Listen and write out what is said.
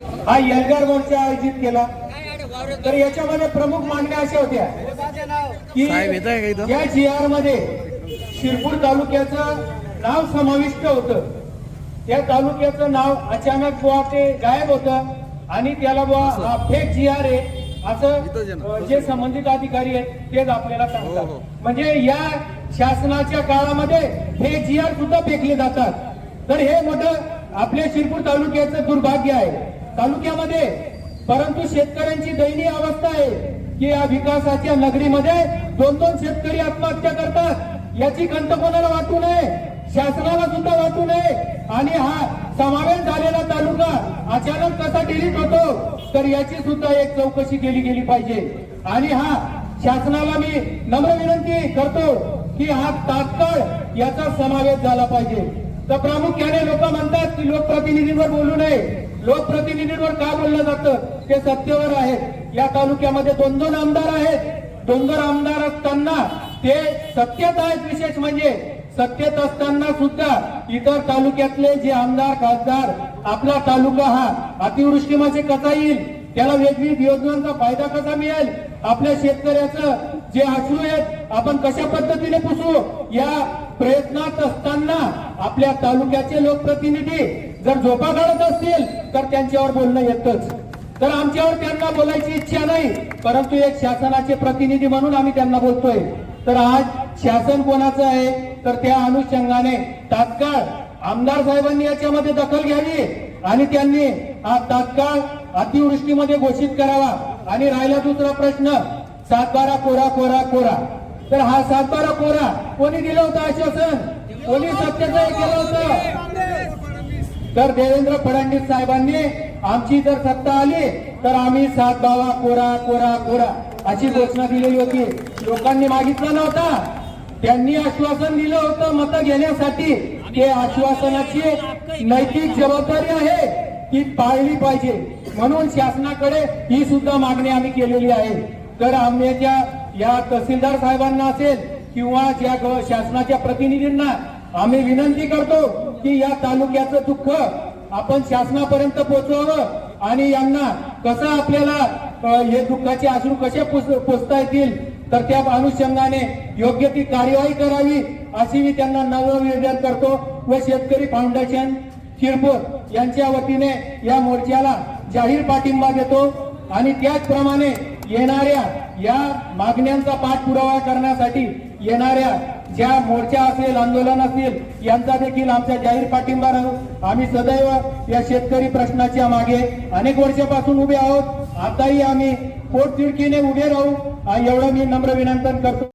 हा एल्गार मोर्चा आयोजित केला. तर याच्यामध्ये प्रमुख मागण्या अशा होत्या. की या जी आरमध्ये शिरपूर तालुक्याचं नाव समाविष्ट होतं. त्या तालुक्याचं नाव अचानक बुवा ते गायब होतं आणि त्याला बुवा हा फेक जी आर आहे असं जे संबंधित अधिकारी आहेत तेच आपल्याला हो, हो. सांगतात म्हणजे या शासनाच्या काळामध्ये हे जी आर सुद्धा फेकले जातात. तर हे मोठं आपल्या शिरपूर तालुक्याचं दुर्भाग्य आहे. तालुक्यामध्ये परंतु शेतकऱ्यांची दयनीय अवस्था आहे की या विकासाच्या नगरीमध्ये दोन दोन शेतकरी आत्महत्या करतात. याची खंत कोणाला वाटू नये? शासनाला सुद्धा वाटू नये. आणि हा समावेश झालेला तालुका अचानक कसा डिलीट होतो तर याची सुद्धा एक चौकशी केली गेली पाहिजे. आणि हा शासनाला मी नम्र विनंती करतो की हा तात्काळ याचा समावेश झाला पाहिजे. तर प्रामुख्याने लोक म्हणतात की लोकप्रतिनिधींवर बोलू नये. लोकप्रतिनिधींवर का बोललं जातं? ते सत्तेवर आहेत. या तालुक्यामध्ये दोन दोन आमदार आहेत. दोन दोन आमदार असताना ते सत्तेत आहेत विशेष म्हणजे. सत्तेत असताना सुद्धा इतर तालुक्यातले जे आमदार खासदार आपला तालुका हा अतिवृष्टीमध्ये कसा येईल? त्याला वेगवेगळ्या योजनांचा फायदा कसा मिळेल? आपल्या शेतकऱ्याचं जे अश्रू आहेत आपण कशा पद्धतीने पुसू या प्रयत्नात असताना आपल्या तालुक्याचे लोकप्रतिनिधी जर झोपा काढत असतील तर त्यांच्यावर बोलणं येतच. तर आमच्यावर त्यांना बोलायची इच्छा नाही परंतु एक शासनाचे प्रतिनिधी म्हणून आम्ही त्यांना बोलतोय. तर आज शासन कोणाचं आहे? तर त्या अनुषंगाने तात्काळ आमदार साहेबांनी याच्यामध्ये दखल घ्यावी. आणि त्यांनी हा तात्काळ अतिवृष्टीमध्ये घोषित करावा. आणि राहिला दुसरा प्रश्न सातबारा कोरा कोरा कोरा. तर हा सातबारा कोरा कोणी दिलं होतं आश्वासन? कोणी सत्याचं केलं होतं? तर देवेंद्र फडणवीस साहेबांनी आमची जर सत्ता आली तर आम्ही सात बावा कोरा कोरा कोरा अशी घोषणा दिलेली होती. लोकांनी मागितला नव्हता. त्यांनी आश्वासन दिलं होतं मतं घेण्यासाठी. ते आश्वासनाची नैतिक जबाबदारी आहे ती पाळली पाहिजे. म्हणून शासनाकडे ही सुद्धा मागणी आम्ही केलेली आहे. तर आम्ही या तहसीलदार साहेबांना असेल किंवा ज्या शासनाच्या प्रतिनिधींना आम्ही विनंती करतो की या तालुक्याचं दुःख आपण शासनापर्यंत पोहोचवावं आणि यांना कसं आपल्याला हे दुःखाचे आश्रू कसे पोचता येतील तर त्या अनुषंगाने योग्य ती कार्यवाही करावी अशी मी त्यांना नवनिवेदन करतो. व शेतकरी फाउंडेशन शिरपूर यांच्या वतीने या मोर्चाला जाहीर पाठिंबा देतो. आणि त्याचप्रमाणे येणाऱ्या या मागण्यांचा पाठपुरावा करण्यासाठी येणाऱ्या ज्या मोर्चा असेल आंदोलन असतील यांचा देखील आमचा जाहीर पाठिंबा राहू. आम्ही सदैव या शेतकरी प्रश्नाच्या मागे अनेक वर्षापासून उभे आहोत. आताही आम्ही पोटतिडकीने उभे राहू. एवढं मी नम्र विनंतन करतो.